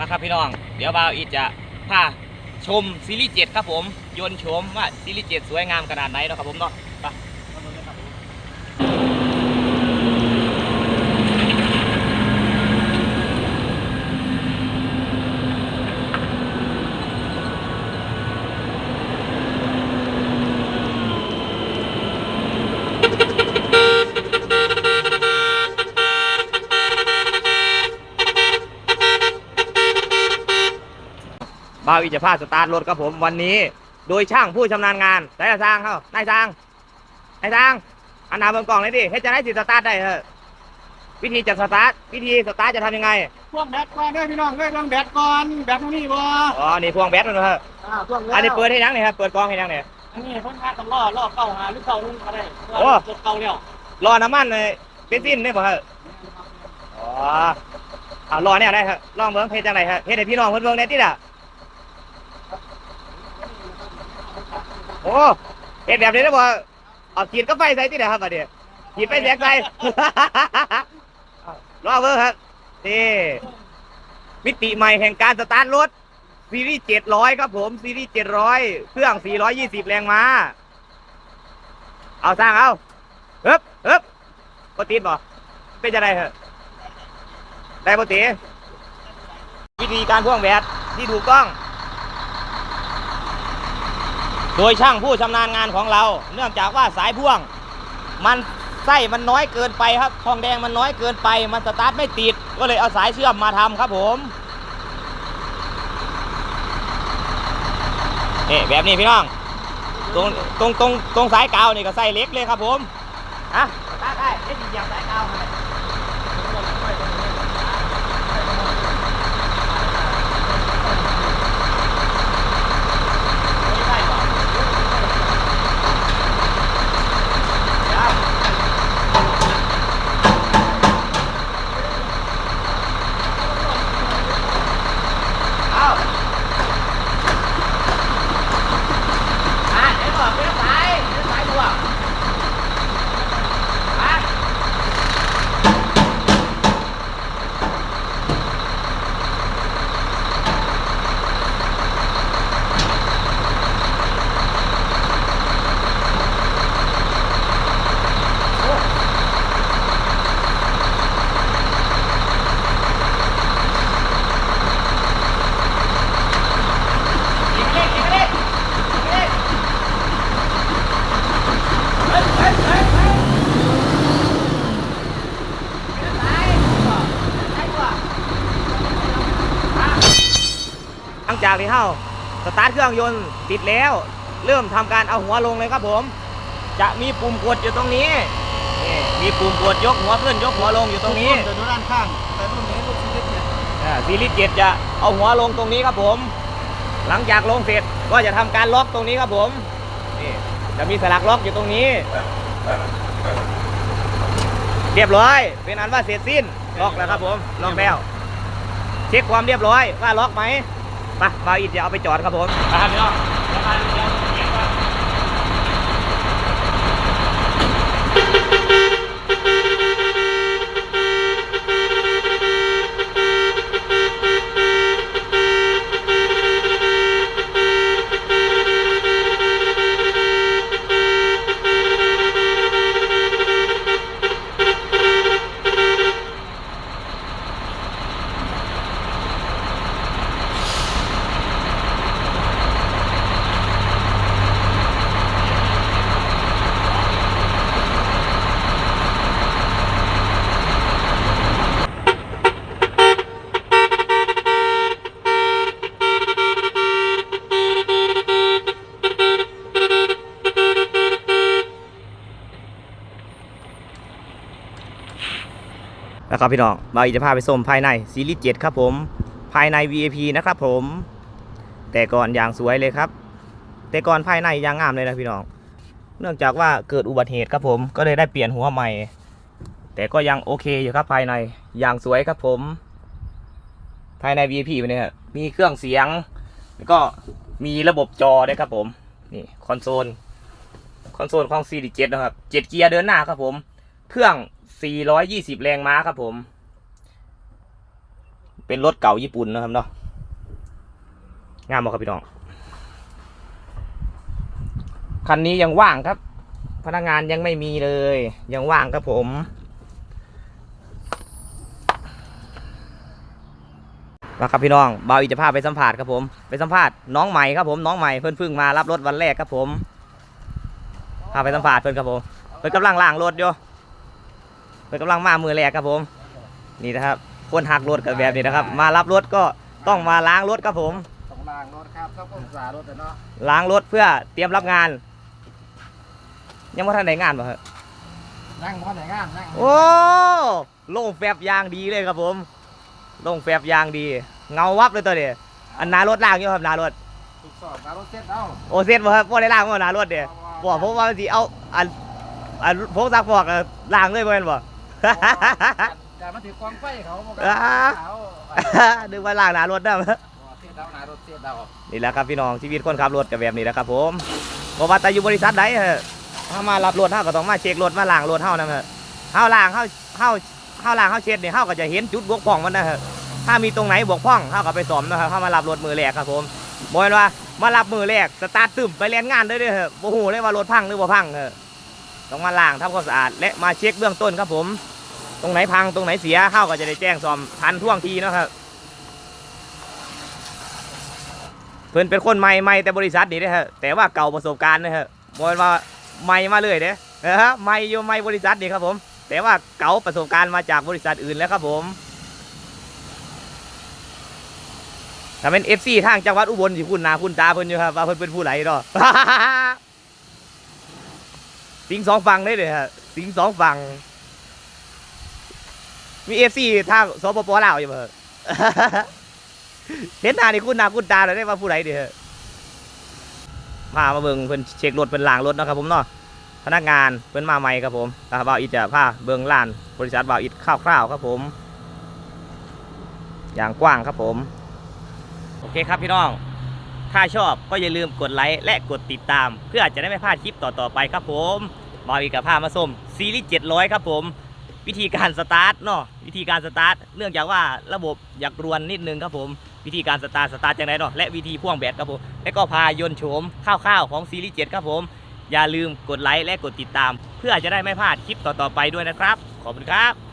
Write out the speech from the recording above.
นะครับพี่น้อง เดี๋ยวบ่าวอีทจะพาชมซีรีส์เจ็ดครับผม ยนต์ชมว่าซีรีส์เจ็ดสวยงามขนาดไหนนะครับผมเนาะไปมาดูกันครับผม บ่าวอีจะพาสตาร์ทรถครับผมวันนี้ โดยช่างผู้ชำนาญงานได้ช่างเขานายช่างนายช่างอันนาเบิ่งกล่องเลยดิเฮ็ดจะได้สิสตาร์ทได้เหรอวิธีจะสตาร์ทวิธีสตาร์ทจะทำยังไงพ่วงแบตก่อนเด้อพี่น้องเด้อต้องแบตก่อนแบตตรงนี้บ่อ๋อนี่พวงแบตมันเหรออ่าพ่วงแล้วอันนี้เปิดให้ยังเนี่ยครับเปิดกล่องให้ยังเนี่ยอันนี้เพิ่นพาต้องรอรอเก่าหาหรือเก่านุ่งก็ได้โอ้รถเก่าแล้วรอน้ำมันเลยเบนซินได้ป่ะครับอ๋ออ่ารอเนี่ยได้ครับลองเบิ่งเฮ็ดจังไดครับเฮ็ดให้พี่น้องเพิ่นเบิ่งได้ติล่ะ โอ้เฮ็ดแบบนี้ได้บ่เอาขีดก็ไฟใส่ติล่ะครับบัดนี้ขีดไฟแสงใส่ รอเบิ่งครับนี่มิติใหม่แห่งการสตาร์ทรถ ซีรีส์700ครับผม ซีรีส์700เครื่อง420แรงม้า เอาสร้างเอาเฮึบเฮึบปติดบ่เป็นจะไดเหรอได้ปติวิธีการพ่วงแบตที่ถูกต้อง โดยช่างผู้ชำนาญงานของเรา เนื่องจากว่าสายพ่วง มันไส้มันน้อยเกินไปครับทองแดงมันน้อยเกินไป มันสตาร์ทไม่ติด ก็เลยเอาสายเชื่อมมาทำครับผมนี่แบบนี้พี่น้อง ตรงตรงตรงตรงสายกาวนี่ก็ใส่เล็กเลยครับผมอะสตาร์ทได้ได้ดีอย่างสายกาวเลยไม่ได้หรอเดี๋ยวเอาอะเดี๋ยวบอกเดี๋ยวสายเดี๋ยวสายบวกอะ อีกนิดอีกนิดอีกนิดเฮ้ยเฮ้ยเฮ้ยเฮ้ยเดี๋ยวสายบ่สายบ่อะหลัง จากที่เฮาสตาร์ทเครื่องยนต์ติดแล้ว เริ่มทำการเอาหัวลงเลยครับผม จะมีปุ่มกดอยู่ตรงนี้นี่มีปุ่มกดยกหัวขึ้นยกหัวลงอยู่ตรงนี้เดี๋ยวดูด้านข้างแต่ตรงนี้ลูกชีวิตเนี่ยอ่าซีรีส์เจ็ดจะเอาหัวลงตรงนี้ครับผม หลังจากลงเสร็จก็จะทำการล็อกตรงนี้ครับผมนี่จะมีสลักล็อกอยู่ตรงนี้ เรียบร้อย เป็นอันว่าเสร็จสิ้นล็อกแล้วครับผมล็อกแล้ว เช็คความเรียบร้อยว่าล็อกไหม ไปบาวอิดจะเอาไปจอดครับผมไปครับพี่น้องเดี๋ยวมาเดี๋ยวเช็คก่อน นะครับพี่น้องบาอีจะพาไปชมภายในซีรีส์7ครับผม ภายใน VIP นะครับผม แต่ก่อนอย่างสวยเลยครับ แต่ก่อนภายในอย่างงามเลยนะพี่น้อง เนื่องจากว่าเกิดอุบัติเหตุครับผม ก็เลยได้เปลี่ยนหัวใหม่ แต่ก็ยังโอเคอยู่ครับภายในอย่างสวยครับผม ภายใน VIP เนี่ยมีเครื่องเสียง แล้วก็มีระบบจอด้วยครับผม นี่คอนโซล คอนโซลของ CD7 นะครับ7เกียร์เดินหน้าครับผม เครื่อง 420 แรงม้าครับผม เป็นรถเก่าญี่ปุ่นนะครับเนาะ งามบ่ครับพี่น้อง คันนี้ยังว่างครับ พนักงานยังไม่มีเลย ยังว่างครับผม มาครับพี่น้องเบาอีจะพาไปสัมภาษณ์ครับผม ไปสัมภาษณ์น้องใหม่ครับผม น้องใหม่เพิ่นเพิ่งมารับรถวันแรกครับผม พาไปสัมภาษณ์เพิ่นครับผมเพิ่นกำลังล้างรถอยู่ เพิ่นกำลังมามือแรกครับผม นี่นะครับคนหักรถกันแบบนี้นะครับ มารับรถก็ต้องมาล้างรถครับผมต้องล้างรถครับต้ององศารถเนาะล้างรถเพื่อเตรียมรับงาน ยังไม่ทันได้งานป่ะครับนั่งพอไหนงานนั่งโอ้โล่งแฟบยางดีเลยครับผมโล่งแฟบยางดี เงาวับเลยตัวเดียอันหนารถล้างอยู่ครับหนารถถูกสอบการรถเซ็ตเอาโอเซ็ตบ่ครับบ่ได้ล้างบ่หนารถเดียบ่ผมว่าสิเอาอันอันพวกซักฟอกอะล้างเลยบ่แม่นบ่ แต่มาถือกองไฟเขาบอกอ่าเขานึกว่าล้างหนารถนะเสียดาวหนารถเสียดาวนี่แหละครับพี่น้องชีวิตคนขับรถกับแบบนี้แหละครับผมบ่ว่าแต่อยู่บริษัทใดเฮะถ้ามารับรถเฮาก็ต้องมาเช็ครถมาล้างรถเฮานะฮะเฮาล้างเฮาเฮาเฮาล้างเฮาเช็ดนี่เฮาก็จะเห็นจุดบกพร่องมันนะฮะถ้ามีตรงไหนบกพร่องเฮาก็ไปซ่อมนะครับเฮามารับรถมือแรกครับผมบ่แม่นว่ามารับมือแรกสตาร์ทตึมไปเรียนงานเลยเด้อฮะบ่ฮู้เลยว่ารถพังหรือบ่พังเฮะต้องมาล้างทำความสะอาดและมาเช็คเบื้องต้นครับผม ตรงไหนพังตรงไหนเสียเฮาก็จะได้แจ้งซ่อมทันท่วงทีเนาะครับเพิ่นเป็นคนใหม่ใหม่แต่บริษัทนี่เด้อฮะแต่ว่าเก่าประสบการณ์นะฮะบ่แม่นว่าใหม่มาเลยเด้อนะฮะใหม่อยู่ใหม่บริษัทนี่ครับผม แต่ว่าเก่าประสบการณ์มาจากบริษัทอื่นแล้วครับผมถ้าเป็น FC ทางจังหวัดอุบลสิคุณนาคุณตาเพิ่นอยู่ครับว่าเพิ่นเป็นผู้ไหลเนาะสิงสองฝั่งได้เลยฮะสิงสองฝั่ง มี FC ทางสปปลาวอยู่บ่ฮะเห็นหน้านี่คุณหน้าคุณตาเลยได้ว่าผู้ใดเด้อพามาเบิ่งเพิ่นเช็ครถเพิ่นล้างรถนะครับผมเนาะพนักงานเพิ่นมาใหม่ครับผมตาบ่าวอิดจะพาเบิ่งล้าน บริษัทบ่าวอิดคร่าวๆครับผม อย่างกว้างครับผม โอเคครับพี่น้อง ถ้าชอบก็อย่าลืมกดไลค์และกดติดตาม เพื่อจะได้ไม่พลาดคลิปต่อๆไปครับผมบ่าวอิดกับพามาส้มซีรีส์700 ครับผม วิธีการสตาร์ทเนาะวิธีการสตาร์ทเนื่องจากว่าระบบอยากรวนนิดนึงครับผมวิธีการสตาร์ทสตาร์ทจังไรเนาะและวิธีพ่วงแบตครับผมและก็พายนโฉมข้าวๆของซีรีส์7ครับผม อย่าลืมกดไลค์และกดติดตาม เพื่อจะได้ไม่พลาดคลิปต่อๆไปด้วยนะครับ ขอบคุณครับ